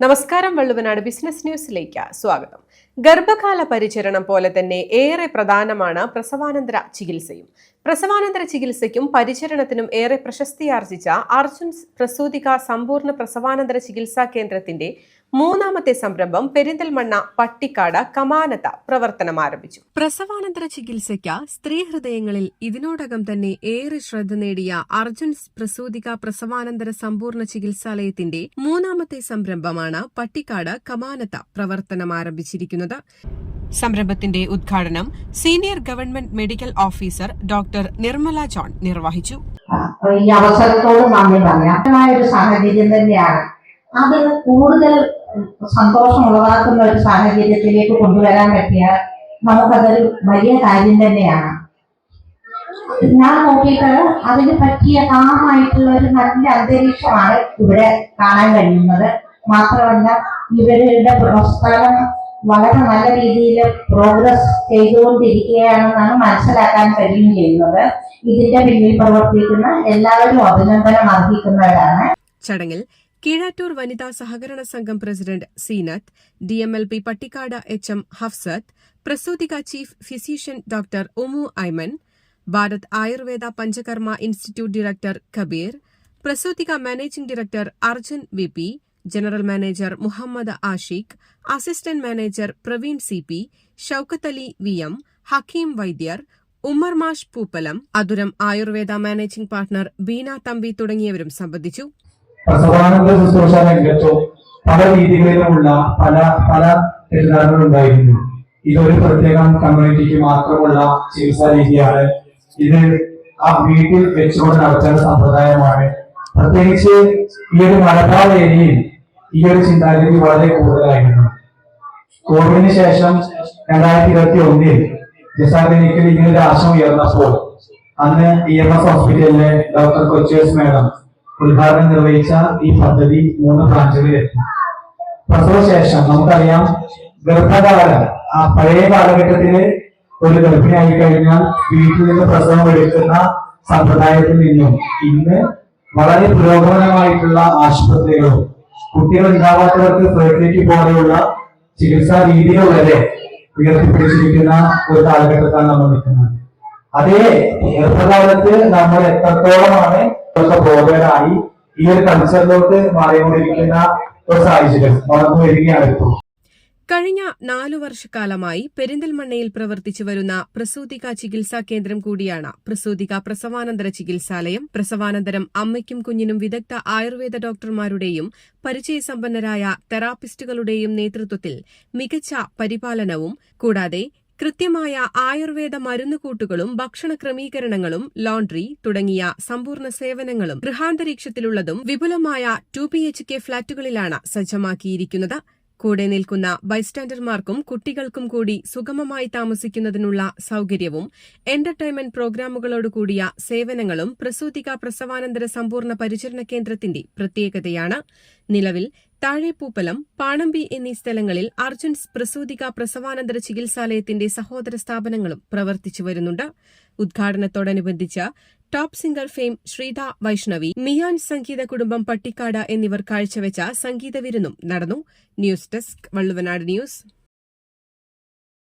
നമസ്കാരം വള്ളുവനാട് ബിസിനസ് ന്യൂസിലേക്ക് സ്വാഗതം. ഗർഭകാല പരിചരണം പോലെ തന്നെ ഏറെ പ്രധാനമാണ് പ്രസവാനന്തര ചികിത്സയും. പ്രസവാനന്തര ചികിത്സയ്ക്കും പരിചരണത്തിനും ഏറെ പ്രശസ്തിയാർജിച്ച അർജുൻ പ്രസൂതിക സമ്പൂർണ പ്രസവാനന്തര ചികിത്സാ കേന്ദ്രത്തിന്റെ മൂന്നാമത്തെ സംരംഭം പെരിന്തൽമണ്ണ പട്ടിക്കാട് കമാനത്ത പ്രവർത്തനം ആരംഭിച്ചു. പ്രസവാനന്തര ചികിത്സയ്ക്ക് സ്ത്രീ ഹൃദയങ്ങളിൽ ഇതിനോടകം തന്നെ ഏറെ ശ്രദ്ധ നേടിയ അർജുൻ പ്രസൂതിക പ്രസവാനന്തര സമ്പൂർണ ചികിത്സാലയത്തിന്റെ മൂന്നാമത്തെ സംരംഭമാണ് പട്ടിക്കാട് കമാനത്ത പ്രവർത്തനം ആരംഭിച്ചിരിക്കുന്നത്. സംരംഭത്തിന്റെ ഉദ്ഘാടനം senior government medical officer doctor Nirmala John നിർവഹിച്ചു. ഈ അവസരത്തോട് നന്ദി പറയാം ഒരു സാഹചര്യം തന്നെയാണ്. അത് കൂടുതൽ സന്തോഷം ഉളവാക്കുന്ന ഒരു സാഹചര്യത്തിലേക്ക് കൊണ്ടുവരാൻ പറ്റിയാൽ നമുക്കതൊരു വലിയ കാര്യം തന്നെയാണ്. ഞാൻ നോക്കിയിട്ട് അതിന് പറ്റിയ കാമായിട്ടുള്ള ഒരു നല്ല അന്തരീക്ഷമാണ് ഇവിടെ കാണാൻ കഴിയുന്നത്. മാത്രമല്ല ഇവരുടെ പ്രസ്ഥാനം വളരെ നല്ല രീതിയിൽ പ്രോഗ്രസ് ചെയ്തുകൊണ്ടിരിക്കുകയാണെന്നാണ് മനസ്സിലാക്കാൻ കഴിയും ചെയ്യുന്നത് ഇതിന്റെ പിന്നിൽ പ്രവർത്തിക്കുന്ന എല്ലാവരും അഭിനന്ദനം അർഹിക്കുന്നവരാണ്. ചടങ്ങിൽ കീഴാറ്റൂർ വനിതാ സഹകരണ സംഘം president Seenath D M L P Pattikkad H M Hafsath Prasoothika chief physician doctor Umu Aiman Bharat Ayurveda Panchakarma institute director Kabeer Prasoothika managing director Arjun V P general manager Muhammad Ashiq assistant manager Praveen C P Shoukath Ali V M Hakeem Vaidyar Ummer മാഷ് Pooppalam Athuram Ayurveda managing partner Beena Thampi തുടങ്ങിയവരും സംബന്ധിച്ചു. പല രീതികളിലുമുള്ള പല പല ഉണ്ടായിരുന്നു ഇതൊരു പ്രത്യേകം കമ്മ്യൂണിറ്റിക്ക് മാത്രമുള്ള ചികിത്സാ രീതിയാണ്. ഇത് ആ വീട്ടിൽ വെച്ചുകൊണ്ട് നടത്തേണ്ട സമ്പ്രദായമാണ്. പ്രത്യേകിച്ച് ഈ ഒരു മലബാർ ഏരിയയിൽ ഈ ഒരു ചിന്താഗതി വളരെ കൂടുതലായിരുന്നു. കോവിഡിന് ശേഷം രണ്ടായിരത്തി ഇരുപത്തി ഒന്നിൽ ജസാദിനിക്കൽ ഇങ്ങനെ ഒരു ആശം ഉയർന്നപ്പോൾ അന്ന് ഇ എം എസ് ഹോസ്പിറ്റലിലെ ഡോക്ടർ കൊച്ചേഴ്സ് മേഡം ഉദ്ഘാടനം നിർവഹിച്ച ഈ പദ്ധതി മൂന്ന് ബ്രാഞ്ചുകളിലെത്തി. പ്രസവശേഷം നമുക്കറിയാം ഗർഭകാലം ആ പഴയ കാലഘട്ടത്തിൽ ഒരു ഗർഭിണിയായി കഴിഞ്ഞാൽ വീട്ടിൽ നിന്ന് പ്രസവം എടുക്കുന്ന സമ്പ്രദായത്തിൽ നിന്നും ഇന്ന് വളരെ പുരോഗമനമായിട്ടുള്ള ആശുപത്രികളും കുട്ടികൾ ഉണ്ടാവാത്തവർക്ക് ഫെർട്ടിലിറ്റി പോലെയുള്ള ചികിത്സാ രീതികൾ വരെ ഉയർത്തിപ്പിടിച്ചിരിക്കുന്ന ഒരു കാലഘട്ടത്താണ് നമ്മൾ നിൽക്കുന്നത്. അതേ ഗർഭകാലത്ത് നമ്മൾ എത്രത്തോളമാണ് ബോധവരായി ഈ ഒരു കൾച്ചറിലോട്ട് മാറിക്കൊണ്ടിരിക്കുന്ന ഒരു സാഹചര്യം വളർന്നു വരികയാണ് ഇപ്പോൾ. കഴിഞ്ഞ നാലു വർഷക്കാലമായി പെരിന്തൽമണ്ണയിൽ പ്രവർത്തിച്ചു വരുന്ന പ്രസൂതിക ചികിത്സാ കേന്ദ്രം കൂടിയാണ് പ്രസൂതിക പ്രസവാനന്തര ചികിത്സാലയം. പ്രസവാനന്തരം അമ്മയ്ക്കും കുഞ്ഞിനും വിദഗ്ധ ആയുർവേദ ഡോക്ടർമാരുടെയും പരിചയസമ്പന്നരായ തെറാപ്പിസ്റ്റുകളുടെയും നേതൃത്വത്തിൽ മികച്ച പരിപാലനവും കൂടാതെ കൃത്യമായ ആയുർവേദ മരുന്നുകൂട്ടുകളും ഭക്ഷണ ക്രമീകരണങ്ങളും ലോണ്ടറി തുടങ്ങിയ സമ്പൂർണ സേവനങ്ങളും ഗൃഹാന്തരീക്ഷത്തിലുള്ളതും വിപുലമായ ടു പി എച്ച് കെ ഫ്ളാറ്റുകളിലാണ് സജ്ജമാക്കിയിരിക്കുന്നത്. കൂടെ നിൽക്കുന്ന ബൈസ്റ്റാൻഡർമാർക്കും കുട്ടികൾക്കും കൂടി സുഗമമായി താമസിക്കുന്നതിനുള്ള സൌകര്യവും എന്റർടൈൻമെന്റ് പ്രോഗ്രാമുകളോടുകൂടിയ സേവനങ്ങളും പ്രസൂതിക പ്രസവാനന്തര സമ്പൂർണ പരിചരണ കേന്ദ്രത്തിന്റെ പ്രത്യേകതയാണ്. നിലവിൽ താഴെപ്പൂപ്പലം പാണമ്പി എന്നീ സ്ഥലങ്ങളിൽ അർജുൻസ് പ്രസൂതിക പ്രസവാനന്തര ചികിത്സാലയത്തിന്റെ സഹോദര സ്ഥാപനങ്ങളും പ്രവർത്തിച്ചു വരുന്നുണ്ട്. ഉദ്ഘാടനത്തോടനുബന്ധിച്ച് top singer fame Sreetha Vaishnavi Miyan സംഗീത കുടുംബം പട്ടിക്കാട് എന്നിവർ കാഴ്ചവെച്ച സംഗീത വിരുന്നും നടന്നു. News desk Valluvanad news.